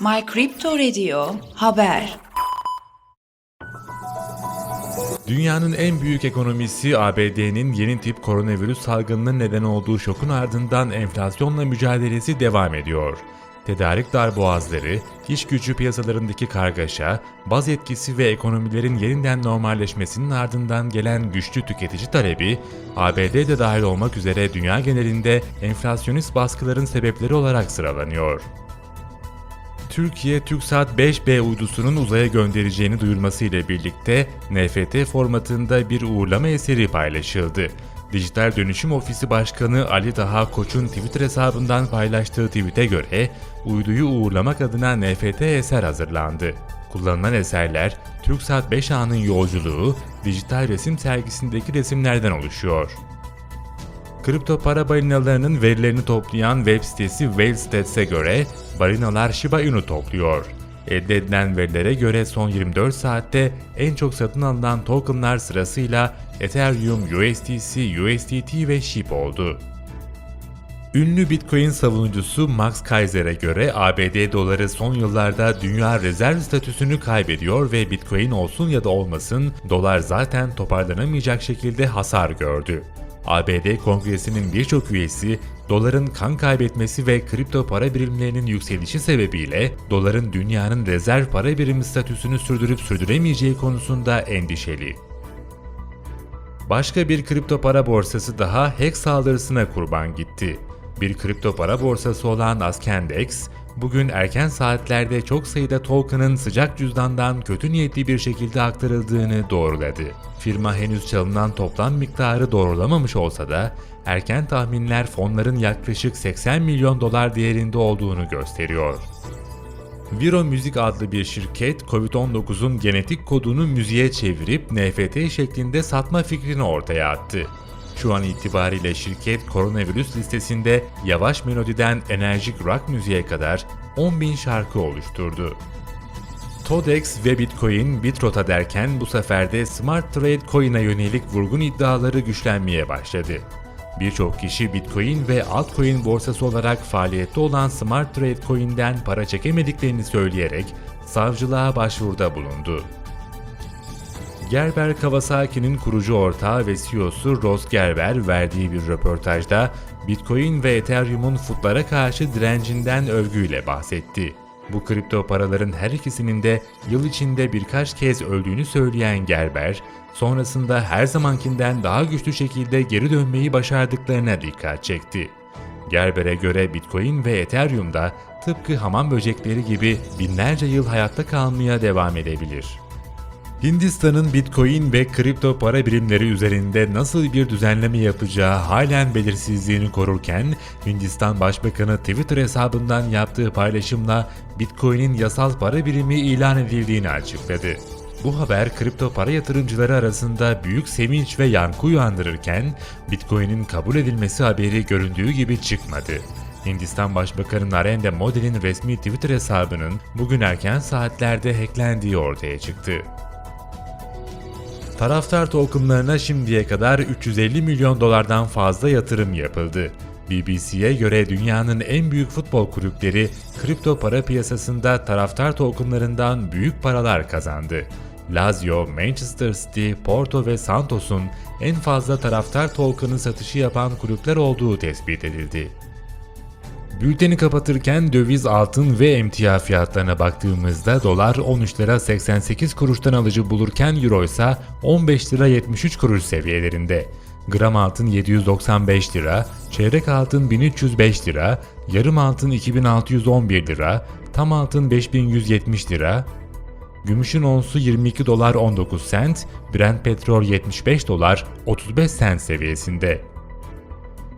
My Crypto Radio Haber Dünyanın en büyük ekonomisi ABD'nin yeni tip koronavirüs salgınının neden olduğu şokun ardından enflasyonla mücadelesi devam ediyor. Tedarik darboğazları, iş gücü piyasalarındaki kargaşa, baz etkisi ve ekonomilerin yeniden normalleşmesinin ardından gelen güçlü tüketici talebi, ABD'de dahil olmak üzere dünya genelinde enflasyonist baskıların sebepleri olarak sıralanıyor. Türkiye TürkSat 5B uydusunun uzaya göndereceğini duyurması ile birlikte NFT formatında bir uğurlama eseri paylaşıldı. Dijital Dönüşüm Ofisi Başkanı Ali Daha Koç'un Twitter hesabından paylaştığı tweet'e göre uyduyu uğurlamak adına NFT eser hazırlandı. Kullanılan eserler TürkSat 5A'nın yolculuğu, dijital resim sergisindeki resimlerden oluşuyor. Kripto para balinalarının verilerini toplayan web sitesi Whalestats'e göre balinalar Shiba Inu topluyor. Elde edilen verilere göre son 24 saatte en çok satın alınan tokenlar sırasıyla Ethereum, USDC, USDT ve SHIB oldu. Ünlü Bitcoin savunucusu Max Kaiser'e göre ABD doları son yıllarda dünya rezerv statüsünü kaybediyor ve Bitcoin olsun ya da olmasın dolar zaten toparlanamayacak şekilde hasar gördü. ABD Kongresi'nin birçok üyesi doların kan kaybetmesi ve kripto para birimlerinin yükselişi sebebiyle doların dünyanın rezerv para birimi statüsünü sürdürüp sürdüremeyeceği konusunda endişeli. Başka bir kripto para borsası daha hack saldırısına kurban gitti. Bir kripto para borsası olan Askendex, bugün erken saatlerde çok sayıda token'ın sıcak cüzdandan kötü niyetli bir şekilde aktarıldığını doğruladı. Firma henüz çalınan toplam miktarı doğrulamamış olsa da erken tahminler fonların yaklaşık 80 milyon dolar değerinde olduğunu gösteriyor. Viro Müzik adlı bir şirket, Covid-19'un genetik kodunu müziğe çevirip NFT şeklinde satma fikrini ortaya attı. Şu an itibariyle şirket koronavirüs listesinde yavaş melodiden enerjik rock müziğe kadar 10.000 şarkı oluşturdu. Todex ve Bitcoin Bitrota derken bu sefer de Smart Trade Coin'e yönelik vurgun iddiaları güçlenmeye başladı. Birçok kişi Bitcoin ve altcoin borsası olarak faaliyette olan Smart Trade Coin'den para çekemediklerini söyleyerek savcılığa başvuruda bulundu. Gerber Kawasaki'nin kurucu ortağı ve CEO'su Ross Gerber verdiği bir röportajda Bitcoin ve Ethereum'un futlara karşı direncinden övgüyle bahsetti. Bu kripto paraların her ikisinin de yıl içinde birkaç kez öldüğünü söyleyen Gerber, sonrasında her zamankinden daha güçlü şekilde geri dönmeyi başardıklarına dikkat çekti. Gerber'e göre Bitcoin ve Ethereum da tıpkı hamam böcekleri gibi binlerce yıl hayatta kalmaya devam edebilir. Hindistan'ın Bitcoin ve kripto para birimleri üzerinde nasıl bir düzenleme yapacağı halen belirsizliğini korurken, Hindistan Başbakanı Twitter hesabından yaptığı paylaşımla Bitcoin'in yasal para birimi ilan edildiğini açıkladı. Bu haber kripto para yatırımcıları arasında büyük sevinç ve yankı uyandırırken, Bitcoin'in kabul edilmesi haberi göründüğü gibi çıkmadı. Hindistan Başbakanı Narendra Modi'nin resmi Twitter hesabının bugün erken saatlerde hacklendiği ortaya çıktı. Taraftar tokenlarına şimdiye kadar 350 milyon dolardan fazla yatırım yapıldı. BBC'ye göre dünyanın en büyük futbol kulüpleri kripto para piyasasında taraftar tokenlarından büyük paralar kazandı. Lazio, Manchester City, Porto ve Santos'un en fazla taraftar token'ı satışı yapan kulüpler olduğu tespit edildi. Bülteni kapatırken döviz altın ve emtia fiyatlarına baktığımızda dolar 13 lira 88 kuruştan alıcı bulurken euro ise 15 lira 73 kuruş seviyelerinde. Gram altın 795 lira, çeyrek altın 1305 lira, yarım altın 2611 lira, tam altın 5170 lira, gümüşün onsu 22 dolar 19 sent, Brent petrol 75 dolar 35 sent seviyesinde.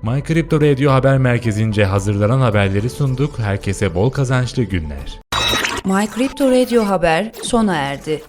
My Crypto Radio haber merkezince hazırlanan haberleri sunduk. Herkese bol kazançlı günler. My Crypto Radio Haber sona erdi.